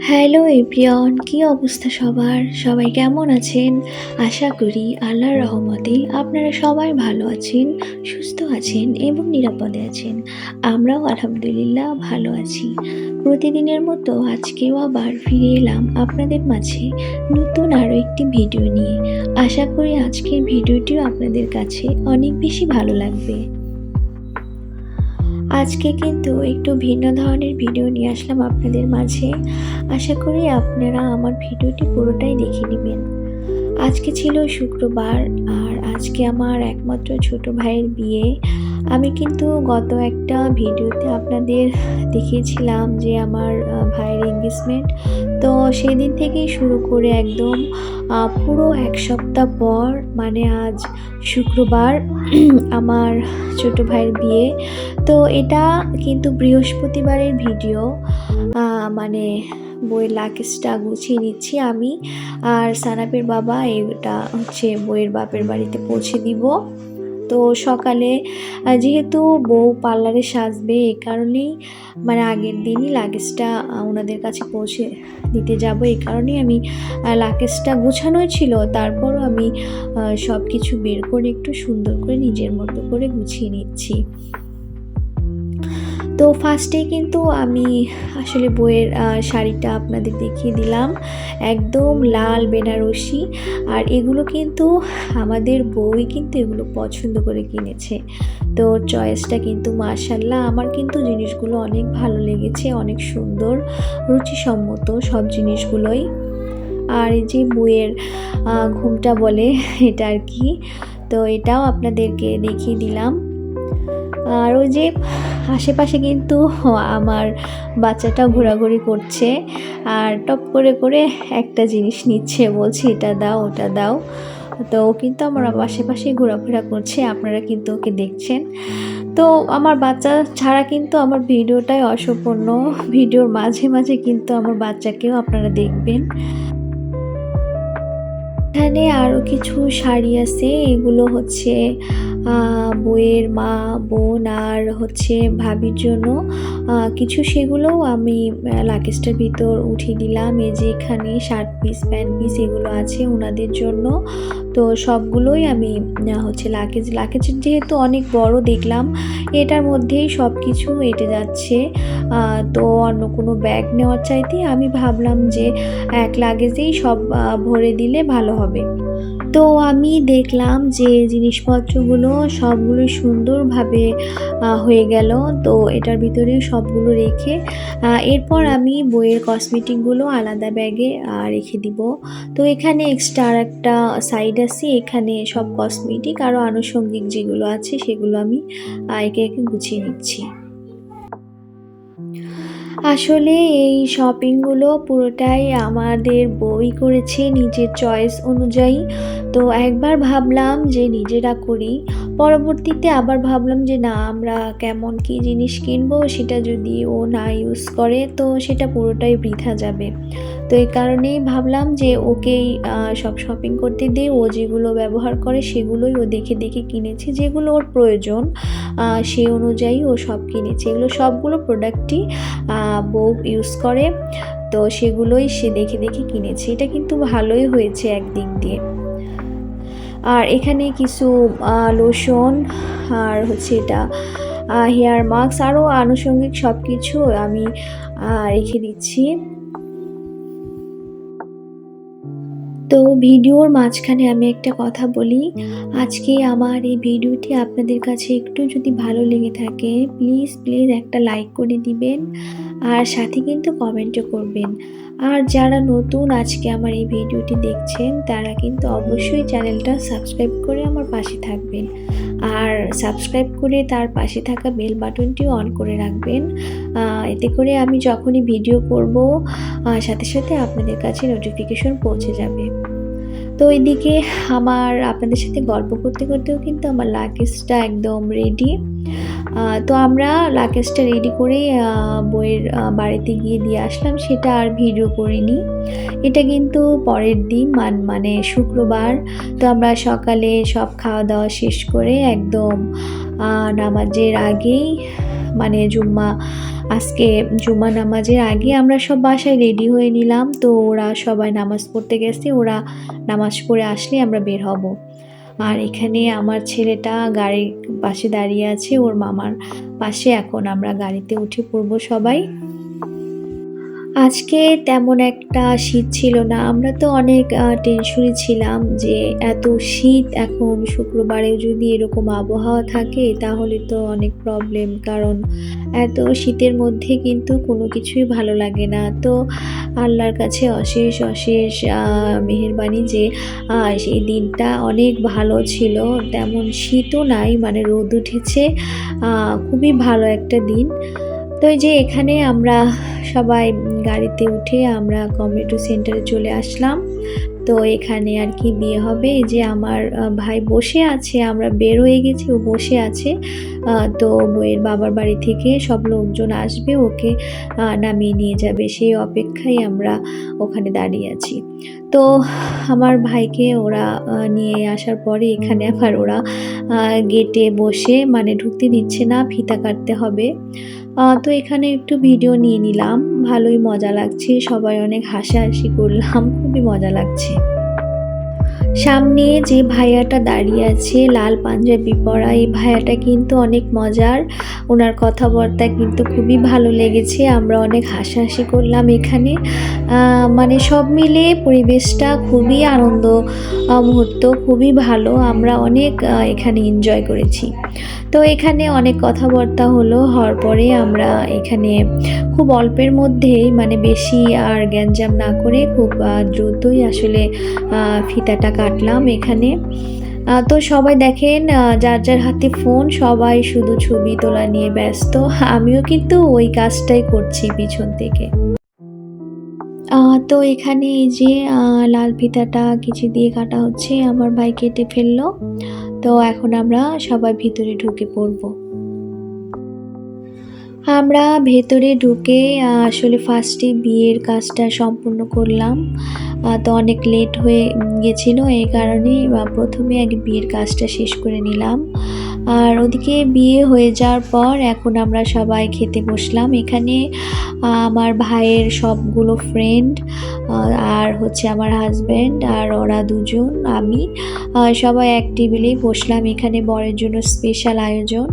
Hello everyone, কী অবস্থা সবার? সবাই কেমন আছেন? আশা করি আল্লাহর রহমতে আপনারা সবাই ভালো আছেন, সুস্থ আছেন এবং নিরাপদে আছেন। আমরাও আলহামদুলিল্লাহ ভালো আছি। প্রতিদিনের মতো আজকেও আবার ফিরে এলাম আপনাদের মাঝে নতুন আরও একটি ভিডিও নিয়ে। আশা করি আজকের ভিডিওটিও আপনাদের কাছে অনেক বেশি ভালো লাগবে। আজকে কিন্তু একটু ভিন্ন ধরনের ভিডিও নিয়ে আসলাম আপনাদের মাঝে। আশা করি আপনারা আমার ভিডিওটি পুরোটাই দেখে নেবেন। আজকে ছিল শুক্রবার আর আজকে আমার একমাত্র ছোট ভাইয়ের বিয়ে। আমি কিন্তু গত একটা ভিডিওতে আপনাদের দেখিয়েছিলাম যে আমার ভাইয়ের এঙ্গেজমেন্ট তো সেদিন থেকেই শুরু করে একদম পুরো এক সপ্তাহ পর মানে আজ শুক্রবার, আমার ছোট ভাইয়ের বিয়ে। তো এটা কিন্তু বৃহস্পতিবারের ভিডিও মানে বইয়ের লাকেজটা গুছিয়ে নিচ্ছি আমি। আর সানাপের বাবা এটা হচ্ছে বইয়ের বাপের বাড়িতে পৌঁছে দিব। তো সকালে যেহেতু বউ পার্লারে সাজবে এ কারণেই মানে আগের দিনই লাগেজটা ওনাদের কাছে পৌঁছে দিতে যাব। এই কারণেই আমি লাগেজটা গুছানোই ছিল। তারপরও আমি সব কিছু বের করে একটু সুন্দর করে নিজের মতো করে গুছিয়ে নিচ্ছি। তো ফার্স্টে কিন্তু আমি আসলে বইয়ের শাড়িটা আপনাদের দেখিয়ে দিলাম। একদম লাল বেনারসি। আর এগুলো কিন্তু আমাদের বই কিন্তু এগুলো পছন্দ করে কিনেছে। তো চয়েসটা কিন্তু মার্শাল্লাহ আমার কিন্তু জিনিসগুলো অনেক ভালো লেগেছে, অনেক সুন্দর, রুচিসম্মত সব জিনিসগুলোই। আর যে বইয়ের ঘুমটা বলে, এটা আর কি। তো এটাও আপনাদেরকে দেখিয়ে দিলাম। আর ওই যে আশেপাশে কিন্তু আমার বাচ্চাটাও ঘোরাঘুরি করছে আর টপ করে করে একটা জিনিস নিচ্ছে বলছে এটা দাও ওটা দাও। তো ও কিন্তু আমার আশেপাশে ঘোরাফেরা করছে আপনারা কিন্তু ওকে দেখছেন। তো আমার বাচ্চা ছাড়া কিন্তু আমার ভিডিওটাই অসম্পূর্ণ। ভিডিওর মাঝে মাঝে কিন্তু আমার বাচ্চাকেও আপনারা দেখবেন। এখানে আরও কিছু শাড়ি আছে এগুলো হচ্ছে বইয়ের মা, বোন আর হচ্ছে ভাবির জন্য কিছু সেগুলোও আমি লাকেজটার ভিতর উঠিয়ে দিলাম এই যে এখানে শার্ট পিস প্যান্ট পিস এগুলো আছে ওনাদের জন্য। তো সবগুলোই আমি হচ্ছে লাকেজ লাকেজের যেহেতু অনেক বড় দেখলাম, এটার মধ্যেই সব কিছু এটে যাচ্ছে। তো অন্য কোনো ব্যাগ নেওয়ার চাইতে আমি ভাবলাম যে এক লাগেজেই সব ভরে দিলে ভালো হবে। তো আমি দেখলাম যে জিনিসপত্রগুলো সবগুলো সুন্দরভাবে হয়ে গেল। তো এটার ভিতরে সবগুলো রেখে এরপর আমি বইয়ের কসমেটিকগুলো আলাদা ব্যাগে রেখে দিব। তো এখানে এক্সট্রা আর একটা সাইড আছে, এখানে সব কসমেটিক আরও আনুষঙ্গিক যেগুলো আছে সেগুলো আমি একে একে গুছিয়ে নিচ্ছি। আসলে এই শপিংগুলো পুরোটাই আমাদের বই করেছে নিজের চয়েস অনুযায়ী। তো একবার ভাবলাম যে নিজেরা করি। পরবর্তীতে আবার ভাবলাম যে না, আমরা কেমন কি জিনিস কিনবো সেটা যদি ও না ইউজ করে, তো সেটা পুরোটাই বৃথা যাবে। তো এই কারণেই ভাবলাম যে ওকেই সব শপিং করতে দিয়ে ও যেগুলো ব্যবহার করে সেগুলোই ও দেখে দেখে কিনেছে, যেগুলো ওর প্রয়োজন সেই অনুযায়ী ও সব কিনেছে। এগুলো সবগুলো প্রোডাক্টই বউ ইউজ করে, তো সেগুলোই সে দেখে দেখে কিনেছে। এটা কিন্তু ভালোই হয়েছে একদিক দিয়ে। আর এখানে কিছু লোশন আর হচ্ছে এটা হেয়ার মাস্ক আরও আনুষঙ্গিক সব কিছু আমি রেখে দিচ্ছি। তো ভিডিওর মাঝখানে আমি একটা কথা বলি। আজকে আমার এই ভিডিওটি আপনাদের কাছে একটু যদি ভালো লেগে থাকে প্লিজ প্লিজ একটা লাইক করে দিবেন। আর সাথে কিন্তু কমেন্টও করবেন। আর যারা নতুন আজকে আমার এই ভিডিওটি দেখছেন, তারা কিন্তু অবশ্যই চ্যানেলটা সাবস্ক্রাইব করে আমার পাশে থাকবেন। আর সাবস্ক্রাইব করে তার পাশে থাকা বেল বাটনটিও অন করে রাখবেন। এতে করে আমি যখনই ভিডিও করব সাথে সাথে আপনাদের কাছে নোটিফিকেশন পৌঁছে যাবে। তো এদিকে আমার আপনাদের সাথে গল্প করতে করতেও কিন্তু আমার লাকেজটা একদম রেডি তো আমরা লাকেজটা রেডি করে বইয়ের বাড়িতে গিয়ে দিয়ে আসলাম। সেটা আর ভিডিও করিনি। এটা কিন্তু পরের দিন, মান মানে শুক্রবার। তো আমরা সকালে সব খাওয়া দাওয়া শেষ করে একদম নামাজের আগেই মানে জুম্মা আজকে জুমা নামাজের আগে আমরা সব বাসায় রেডি হয়ে নিলাম। তো ওরা সবাই নামাজ পড়তে গেছে, ওরা নামাজ পড়ে আসলে আমরা বের হব। আর এখানে আমার ছেলেটা গাড়ির পাশে দাঁড়িয়ে আছে, ওর মামার পাশে। এখন আমরা গাড়িতে উঠে পড়ব সবাই। আজকে তেমন একটা শীত ছিল না। আমরা তো অনেক টেনশনে ছিলাম যে এত শীত এখন শুক্রবারেও যদি এরকম আবহাওয়া থাকে তাহলে তো অনেক প্রবলেম কারণ এত শীতের মধ্যে কিন্তু কোনো কিছুই ভালো লাগে না। তো আল্লাহর কাছে অশেষ অশেষ মেহেরবানি যে সেই দিনটা অনেক ভালো ছিল। তেমন শীতও নাই মানে রোদ উঠেছে। খুবই ভালো একটা দিন। তো এই যে এখানে আমরা সবাই গাড়িতে উঠে আমরা কমিউনিটি সেন্টারে চলে আসলাম। তো এখানে আর কি বিয়ে হবে? যে আমার ভাই বসে আছে, আমরা বের হয়ে গেছি, ও বসে আছে। তো বইয়ের বাবার বাড়ি থেকে সব লোকজন আসবে, ওকে নামিয়ে নিয়ে যাবে। সেই অপেক্ষায় আমরা ওখানে দাঁড়িয়ে আছি। তো আমার ভাইকে ওরা নিয়ে আসার পরে এখানে আবার ওরা গেটে বসে মানে ঢুকতে দিচ্ছে না, ফিতা কাটতে হবে। তো এখানে একটু ভিডিও নিয়ে নিলাম। ভালোই মজা লাগছে। সবাই অনেক হাসাহাসি করলাম খুবই মজা লাগছে। সামনে যে ভাইয়াটা দাঁড়িয়ে আছে, লাল পাঞ্জাবি পরা, এই ভাইয়াটা কিন্তু অনেক মজার। ওনার কথাবার্তা কিন্তু খুবই ভালো লেগেছে, আমরা অনেক হাসাহাসি করলাম এখানে। মানে সব মিলে পরিবেশটা খুবই আনন্দ মুহূর্ত খুবই ভালো, আমরা অনেক এখানে এনজয় করেছি। তো এখানে অনেক কথাবার্তা হলো, হওয়ার পরে আমরা এখানে খুব অল্পের মধ্যেই মানে বেশি আর গ্যাঞ্জাম না করে খুব দ্রুতই আসলে ফিতাটা কাটলাম এখানে। তো সবাই দেখেন যার যার হাতে ফোন সবাই শুধু ছবি তোলা নিয়ে ব্যস্ত। আমিও কিন্তু ওই কাজটাই করছি পিছন থেকে। তো এখানে এই যে লাল ফিতাটা কিছু দিয়ে কাটা হচ্ছে, আমার ভাই কেটে ফেলল। তো এখন আমরা সবাই ভিতরে ঢুকে পড়ব। আমরা ভেতরে ঢুকে আসলে ফার্স্টে বিয়ের কাজটা সম্পূর্ণ করলাম। তো অনেক লেট হয়ে গেছিল এই কারণে প্রথমে আগে বিয়ের কাজটা শেষ করে নিলাম। আর ওদিকে বিয়ে হয়ে যাওয়ার পর এখন আমরা সবাই খেতে বসলাম। এখানে আমার ভাইয়ের সবগুলো ফ্রেন্ড আর হচ্ছে আমার হাজব্যান্ড আর ওরা দুজন, আমি সবাই এক টেবিলেই বসলাম। এখানে বরের জন্য স্পেশাল আয়োজন।